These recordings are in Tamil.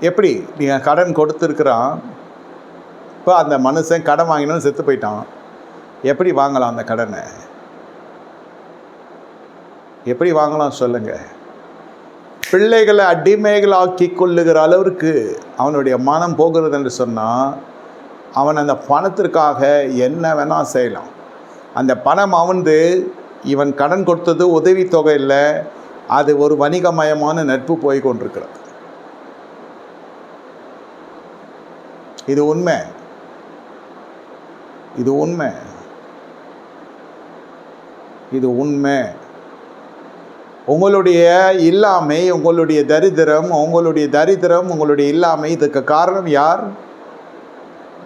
எப்படி? நீங்கள் கடன் கொடுத்துருக்குறான். இப்போ அந்த மனுஷன் கடன் வாங்கினாலும் செத்து போயிட்டான். எப்படி வாங்கலாம் அந்த கடனை? எப்படி வாங்கலாம் சொல்லுங்க. பிள்ளைகளை அடிமைகளாக்கி கொள்ளுகிற அளவிற்கு அவனுடைய மனம் போகிறது என்று சொன்னால் அவன் அந்த பணத்திற்காக என்ன வேணால் செய்யலாம். அந்த பணம் அவந்து இவன் கடன் கொடுத்தது உதவித்தொகை இல்லை அது ஒரு வணிகமயமான நட்பு போய் கொண்டிருக்கிறது. இது உண்மை. இது உண்மை. இது உண்மை. உங்களுடைய இல்லாமை உங்களுடைய தரித்திரம் உங்களுடைய தரித்திரம் உங்களுடைய இல்லாமை இதுக்கு காரணம் யார்?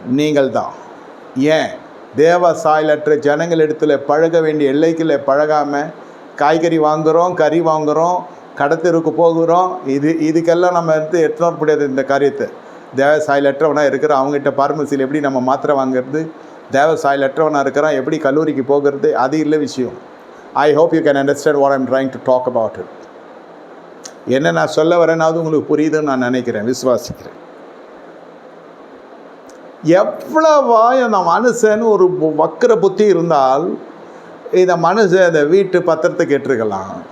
நீங்கள் தான். ஏன்? தேவ சாயலற்ற ஜனங்களிடத்தில் பழக வேண்டிய எல்லைக்குள்ள பழகாமல் காய்கறி வாங்குகிறோம் கறி வாங்குகிறோம் கடத்தெருக்கு போகிறோம் இது இதுக்கெல்லாம் நம்ம வந்து எடுத்துன்னு முடியாது இந்த காரியத்தை. தேவ சாயலற்றவனாக இருக்கிற அவங்ககிட்ட பார்மசியில் எப்படி நம்ம மாத்திரை வாங்குறது? தேவ சாயலற்றவனாக இருக்கிறான் எப்படி கல்லூரிக்கு போகிறது? அது இல்லை விஷயம். I hope you can understand what I'm trying to talk about it என்ன நான் சொல்ல வரேனாவது உங்களுக்கு புரியுதுன்னு நான் நினைக்கிறேன் விசுவாசிக்கிறேன். எவ்வளவா அந்த மனுஷன் ஒரு பு- புத்தி இருந்தால் இந்த மனுஷன் இந்த வீட்டு பத்திரத்தை கேட்டிருக்கலாம்.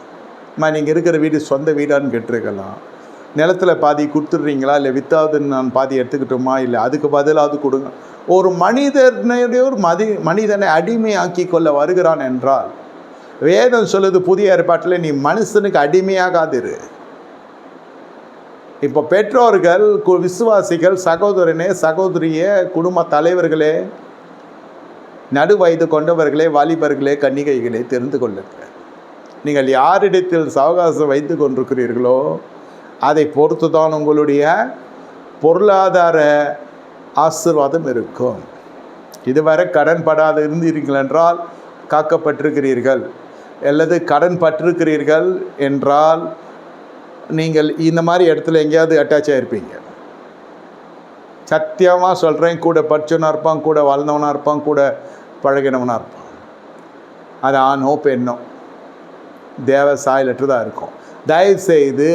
நீங்கள் இருக்கிற வீடு சொந்த வீடான்னு கேட்டிருக்கலாம். நிலத்தில் பாதி கொடுத்துட்றீங்களா? இல்லை வித்தாவது நான் பாதி எடுத்துக்கிட்டோமா? இல்லை அதுக்கு பதிலாவது கொடுங்க. ஒரு மனிதனுடைய ஒரு மதி மனிதனை அடிமையாக்கி கொள்ள வருகிறான் என்றால் வேதம் சொல்லுது புதிய ஏற்பாட்டில் நீ மனுஷனுக்கு அடிமையாகாதிரு. இப்போ பெற்றோர்கள் கு- விசுவாசிகள் சகோதரனே சகோதரியே குடும்ப தலைவர்களே நடு வயது கொண்டவர்களே வாலிபர்களே கன்னிகைகளே தெரிந்து கொள்ளுங்கள். நீங்கள் யாரிடத்தில் சவகாசம் வைத்து கொண்டிருக்கிறீர்களோ அதை பொறுத்து தான் உங்களுடைய பொருளாதார ஆசீர்வாதம் இருக்கும். இதுவரை கடன் படாது இருந்தீர்கள் என்றால் காக்கப்பட்டிருக்கிறீர்கள். அல்லது கடன் பட்டிருக்கிறீர்கள் என்றால் நீங்கள் இந்த மாதிரி இடத்துல எங்கேயாவது அட்டாச் ஆகிருப்பீங்க சத்தியமாக சொல்கிறேன் கூட படிச்சவனாக இருப்பான் கூட வாழ்ந்தவனாக இருப்பான் கூட பழகினவனாக இருப்பான். அது ஆணோ பெண்ணோ தேவ தான் இருக்கும். தயவுசெய்து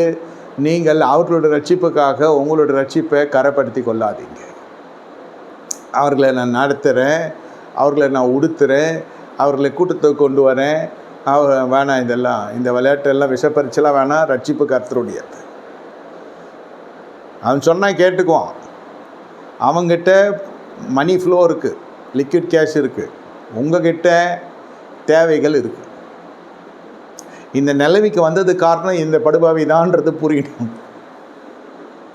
நீங்கள் அவர்களோட ரட்சிப்புக்காக உங்களோட ரட்சிப்பை கரைப்படுத்தி கொள்ளாதீங்க. அவர்களை நான் நடத்துகிறேன் அவர்களை நான் உடுத்துறேன் அவர்களை கூட்டத்தை கொண்டு வரேன். அவர் வேணாம் இதெல்லாம் இந்த விளையாட்டெல்லாம் விஷப்பரிச்செல்லாம் வேணாம் ரட்சிப்பு கர்த்தருடையது. அவன் சொன்னால் கேட்டுக்குவான். அவங்கிட்ட மணி ஃப்ளோ இருக்குது லிக்விட் கேஷ் இருக்குது உங்ககிட்ட தேவைகள் இருக்குது இந்த நிலைமைக்கு வந்தது காரணம் இந்த படுபாவி தான்ன்றது புரியணும்.